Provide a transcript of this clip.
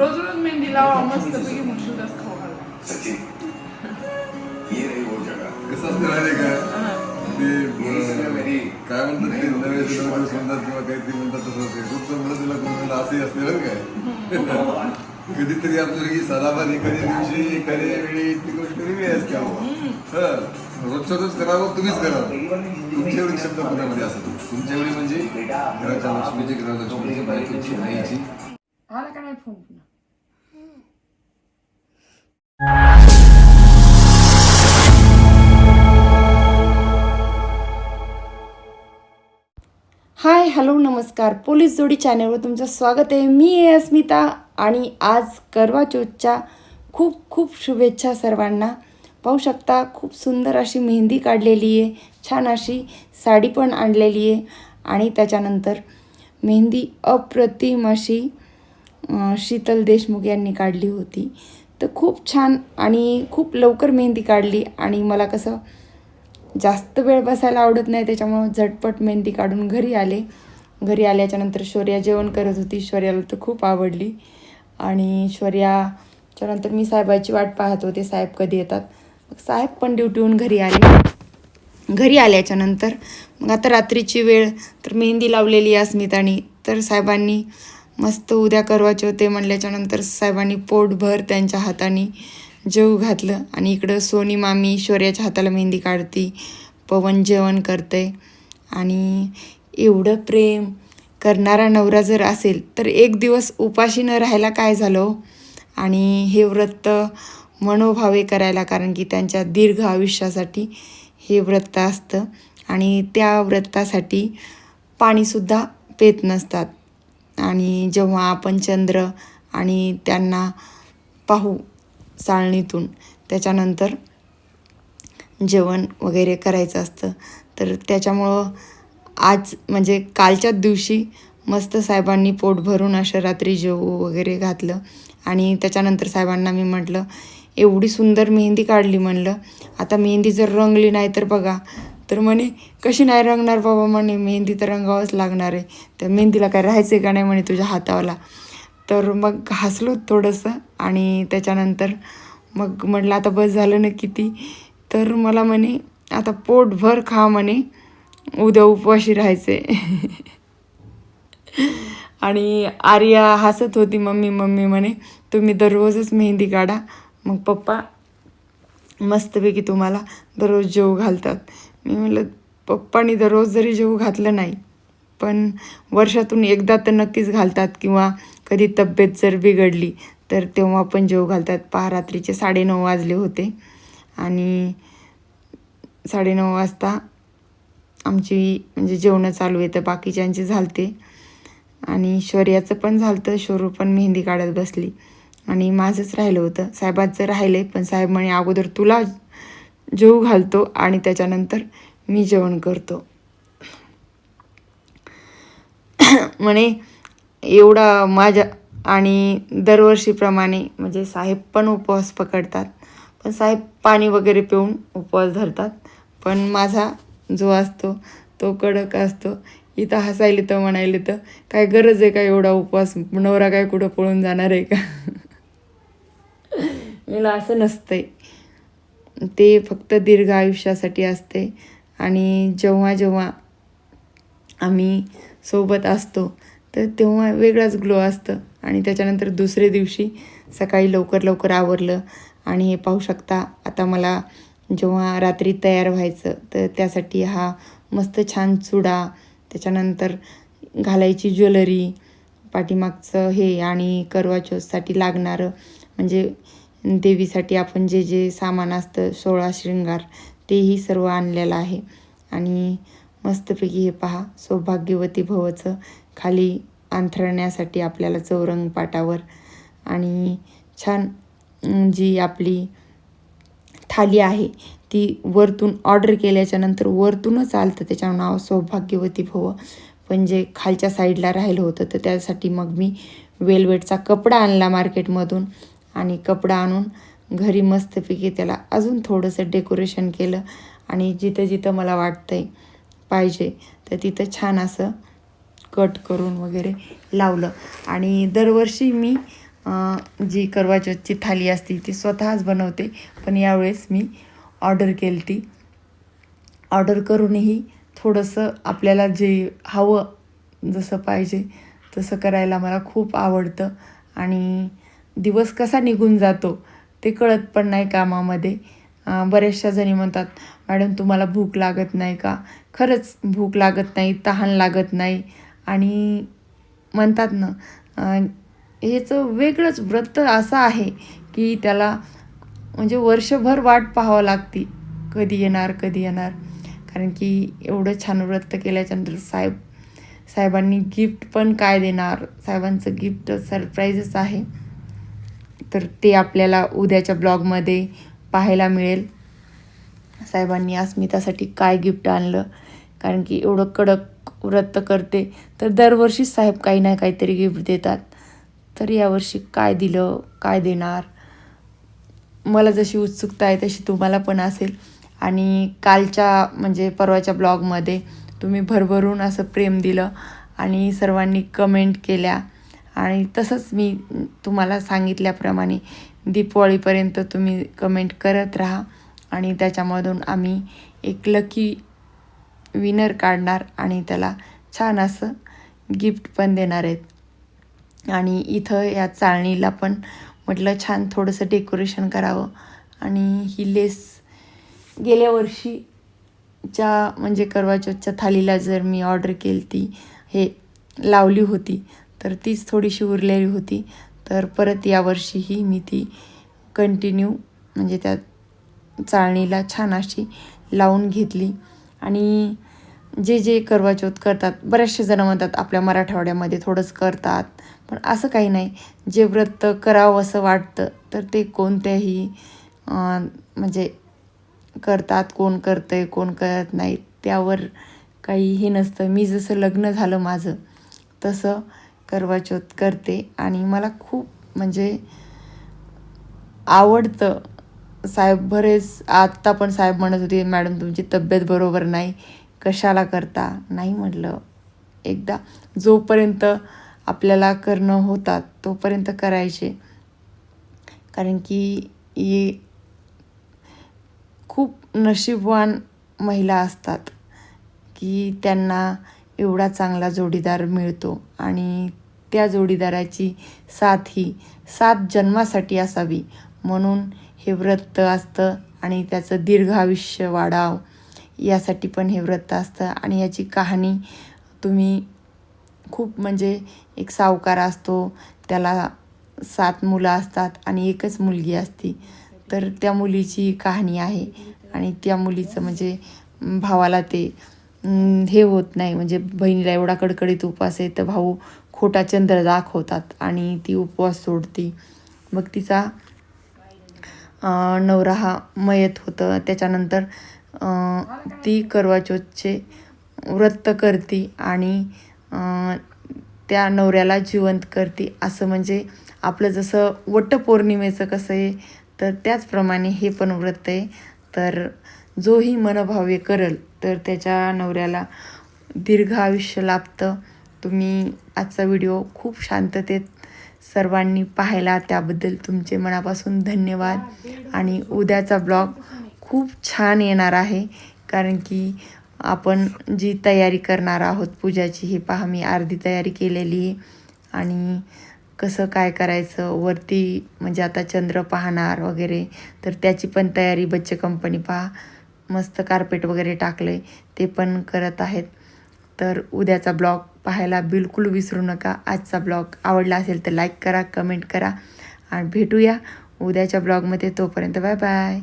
रोज रोज मेहंदी लावा मस्त पैकी मसूरच खाऊ घाला सचिन ये रही वो जगह कसं असतं माहिती आहे का? हा. ते अं, काय म्हणतात ते नवे ते म्हणतात किंवा तसं ते. खूप तुला असंही असते बरं काय कधीतरी आपल्याला की सदाबाद एखाद्या दिवशी एखाद्या वेळी ती गोष्ट वेगळी असते. हं. रोजच्या रोज करावं तुम्हीच करावं तुमच्या एवढी शब्द पुण्यामध्ये असत? तुमच्या एवढी म्हणजे घराच्या लक्ष्मीची गृहलक्ष्मीची बायकोची आईची. आला का हाय हॅलो नमस्कार. पोलीस जोडी चॅनलवर तुमचं स्वागत आहे. मी आहे अस्मिता आणि आज करवा चौथच्या खूप खूप शुभेच्छा सर्वांना. पाहू शकता खूप सुंदर अशी मेहंदी काढलेली आहे. छान अशी साडी पण आणलेली आहे. आणि त्याच्यानंतर मेहंदी अप्रतिम अशी शीतल देशमुख यांनी काढली होती. तर खूप छान आणि खूप लवकर मेहंदी काढली आणि मला कसं जास्त वेळ बसायला आवडत नाही त्याच्यामुळं झटपट मेहंदी काढून घरी आले. घरी आल्याच्यानंतर शौर्या जेवण करत होती. शौर्याला तर खूप आवडली. आणि शौर्याच्या नंतर मी साहेबाची वाट पाहत होते. साहेब कधी येतात? मग साहेब पण ड्युटीहून घरी आले. घरी आल्याच्यानंतर मग आता रात्रीची वेळ तर मेहंदी लावलेली आहे अस्मितानी. तर साहेबांनी मस्त उद्या करवाचे होते म्हणल्याच्यानंतर साहेबांनी पोटभर त्यांच्या हाताने जेव घातलं आणि इकडं सोनी मामी शौर्याच्या हाताला मेहंदी काढती पवन जेवण करते आणि एवढं प्रेम करणारा नवरा जर असेल तर एक दिवस उपाशी न राहायला काय झालं हो? आणि हे व्रत मनोभावे करायला कारण की त्यांच्या दीर्घ आयुष्यासाठी हे व्रत असतं आणि त्या व्रतासाठी पाणीसुद्धा पेत नसतात. आणि जेव्हा आपण चंद्र आणि त्यांना पाहू चाळणीतून त्याच्यानंतर जेवण वगैरे करायचं असतं. तर त्याच्यामुळं आज म्हणजे कालच्याच दिवशी मस्त साहेबांनी पोट भरून असं रात्री जेवू वगैरे घातलं. आणि त्याच्यानंतर साहेबांना मी म्हटलं एवढी सुंदर मेहंदी काढली म्हणलं. आता मेहंदी जर रंगली नाही तर बघा तर म्हणे कशी नाही रंगणार बाबा म्हणे मेहंदी तर रंगावंच लागणार आहे. तर मेहंदीला काय राहायचं आहे का नाही म्हणे तुझ्या हातावाला? तर मग हसलो थोडंसं आणि त्याच्यानंतर मग म्हटलं आता बस झालं ना किती तर मला म्हणे आता पोटभर खा म्हणे उद्या उपवाशी राहायचे आणि आर्या हसत होती मम्मी मम्मी म्हणे तुम्ही दररोजच मेहंदी काढा. मग पप्पा मस्तपैकी तुम्हाला दररोज जेव घालतात. मी म्हटलं पप्पानी दररोज जरी जेवू घातलं नाही पण वर्षातून एकदा तर नक्कीच घालतात किंवा कधी तब्येत जर बिघडली तर तेव्हा पण जेव घालतात. पहा रात्रीचे साडेनऊ वाजले होते आणि साडेनऊ वाजता आमची म्हणजे जेवणं चालू आहे तर बाकीच्यांची झालते. आणि शौर्याचं पण झालतं शोरू पण मेहंदी काढत बसली. आणि माझंच राहिलं होतं. साहेबाचं राहिलं आहे पण साहेब म्हणे अगोदर तुला जेवू घालतो आणि त्याच्यानंतर मी जेवण करतो. म्हणे एवढा माझ्या आणि दरवर्षीप्रमाणे म्हणजे साहेब पण उपवास पकडतात पण साहेब पाणी वगैरे पिऊन उपवास धरतात. पण माझा जो असतो तो कडक असतो. इथं हसायला तर म्हणायले तर काय गरज आहे का एवढा उपवास? नवरा काय कुठं पळून जाणार आहे का? मला असं नसतंय. ते फक्त दीर्घ आयुष्यासाठी असते. आणि जेव्हा जेव्हा आम्ही सोबत असतो तर तेव्हा वेगळाच ग्लो असतं. आणि त्याच्यानंतर दुसरे दिवशी सकाळी लवकर लवकर आवरलं. आणि हे पाहू शकता आता मला जेव्हा रात्री तयार व्हायचं तर त्यासाठी हा मस्त छान चुडा त्याच्यानंतर घालायची ज्वेलरी पाठीमागचं हे आणि करवाचौथसाठी लागणारं म्हणजे देवीसाठी आपण जे जे सामान असतं सोळा शृंगार तेही सर्व आणलेलं आहे. आणि मस्तपैकी हे पहा सौभाग्यवती भवचं खाली अंथरण्यासाठी आपल्याला चौरंग पाटावर आणि छान जी आपली थाली आहे ती वरतून ऑर्डर केल्याच्यानंतर वरतूनच आलतं. त्याच्यावर नाव सौभाग्यवती भव. पण जे खालच्या साईडला राहिलं होतं तर त्यासाठी मग मी वेलवेटचा कपडा आणला मार्केटमधून आणि कपडा आणून घरी मस्तपैकी त्याला अजून थोडंसं डेकोरेशन केलं. आणि जिथं जिथं मला वाटतं आहे पाहिजे तर तिथं छान असं कट करून वगैरे लावलं. आणि दरवर्षी मी जी करवाचौथची थाली असते ती स्वतःच बनवते. पण यावेळेस मी ऑर्डर केली ती ऑर्डर करूनही थोडंसं आपल्याला जे हवं जसं पाहिजे तसं करायला मला खूप आवडतं. आणि दिवस कसा निघून जातो ते कळत पण नाही कामामध्ये. बऱ्याचशा जणी म्हणतात मॅडम तुम्हाला भूक लागत नाही का? खरंच भूक लागत नाही तहान लागत नाही. आणि म्हणतात ना हेचं ह्याचं वेगळंच व्रत असं आहे की त्याला म्हणजे वर्षभर वाट पाहावं लागते. कधी येणार कधी येणार. कारण की एवढं छान व्रत केल्याच्यानंतर साहेब साहेबांनी गिफ्ट पण काय देणार? साहेबांचं गिफ्ट सरप्राईजच आहे. तर ते आपल्याला उद्याच्या ब्लॉगमध्ये पाहायला मिळेल. साहेबांनी अस्मितासाठी काय गिफ्ट आणलं? कारण की एवढं कडक व्रत करते तर दरवर्षी साहेब काही ना काहीतरी गिफ्ट देतात. तर यावर्षी काय दिलं काय देणार? मला जशी उत्सुकता आहे तशी तुम्हाला पण असेल. आणि कालच्या म्हणजे परवाच्या ब्लॉगमध्ये तुम्ही भरभरून असं प्रेम दिलं आणि सर्वांनी कमेंट केल्या. आणि तसंच मी तुम्हाला सांगितल्याप्रमाणे दीपावळीपर्यंत तुम्ही कमेंट करत राहा. आणि त्याच्यामधून आम्ही एक लकी विनर काढणार आणि त्याला छान असं गिफ्ट पण देणार आहेत. आणि इथं या चाळणीला पण म्हटलं छान थोडंसं डेकोरेशन करावं. आणि ही लेस गेल्या वर्षीच्या म्हणजे करवाचौथच्या थालीला जर मी ऑर्डर केली ती हे लावली होती तर तीच थोडीशी उरलेली होती. तर परत यावर्षीही मी ती कंटिन्यू म्हणजे त्या चाळणीला छान अशी लावून घेतली. आणि जे जे करवाचौथ करतात बरेचसे जण म्हणतात आपल्या मराठवाड्यामध्ये थोडंच करतात पण असं काही नाही. जे व्रत करावं असं वाटतं तर ते कोणत्याही म्हणजे करतात कोण करतं आहे कोण करत नाही त्यावर काही हे नसतं. मी जसं लग्न झालं माझं तसं करवाचौथ करते आणि मला खूप म्हणजे आवडतं. साहेब बरेच आत्ता पण साहेब म्हणत होते मॅडम तुमची तब्येत बरोबर नाही. कशाला करता? नाही म्हटलं. एकदा जोपर्यंत आपल्याला करणं होतात तोपर्यंत करायचे. कारण की ये खूप नशीबवान महिला असतात की त्यांना एवढा चांगला जोडीदार मिळतो आणि त्या जोडीदाराची साथ ही सात जन्मासाठी असावी. म्हणून हे व्रत असतं आणि त्याचं दीर्घ आयुष्य वाढाव. यासाठी पण हे व्रत असतं. आणि याची कहाणी तुम्ही खूप म्हणजे एक सावकार असतो त्याला सात मुलं असतात आणि एकच मुलगी असती. तर त्या मुलीची कहाणी आहे. आणि त्या मुलीचं म्हणजे भावाला ते हे होत नाही. म्हणजे बहिणीला एवढा कडकडीत उपवास आहे तर भाऊ खोटा चंद्र दाखवतात आणि ती उपवास सोडती. मग तिचा नवरा हा मयत होतं. त्याच्यानंतर ती करवाचौथचे व्रत करते आणि त्या नवऱ्याला जिवंत करते. असं म्हणजे आपलं जसं वटपौर्णिमेचं कसं आहे तर त्याचप्रमाणे हे पण व्रत आहे. तर जोही मनभाव्य करल. तर त्याच्या नवऱ्याला दीर्घ आयुष्य लाभतं. तुम्ही आजचा व्हिडिओ खूप शांततेत सर्वांनी पाहायला त्याबद्दल तुमचे मनापासून धन्यवाद. आणि उद्याचा ब्लॉग खूप छान येणार आहे. कारण की आपण जी तयारी करणार आहोत पूजाची हे पहा मी अर्धी तयारी केलेली आहे. आणि कसं काय करायचं? वरती म्हणजे आता चंद्र पाहणार वगैरे. तर त्याची पण तयारी बच्चे कंपनी पहा. मस्त कार्पेट वगैरे टाकलं आहे ते पण करत आहेत. तर उद्याचा ब्लॉग पाहायला बिलकुल विसरू नका. आजचा ब्लॉग आवडला असेल तर लाईक करा कमेंट करा. आणि भेटूया उद्याच्या ब्लॉगमध्ये तोपर्यंत बाय बाय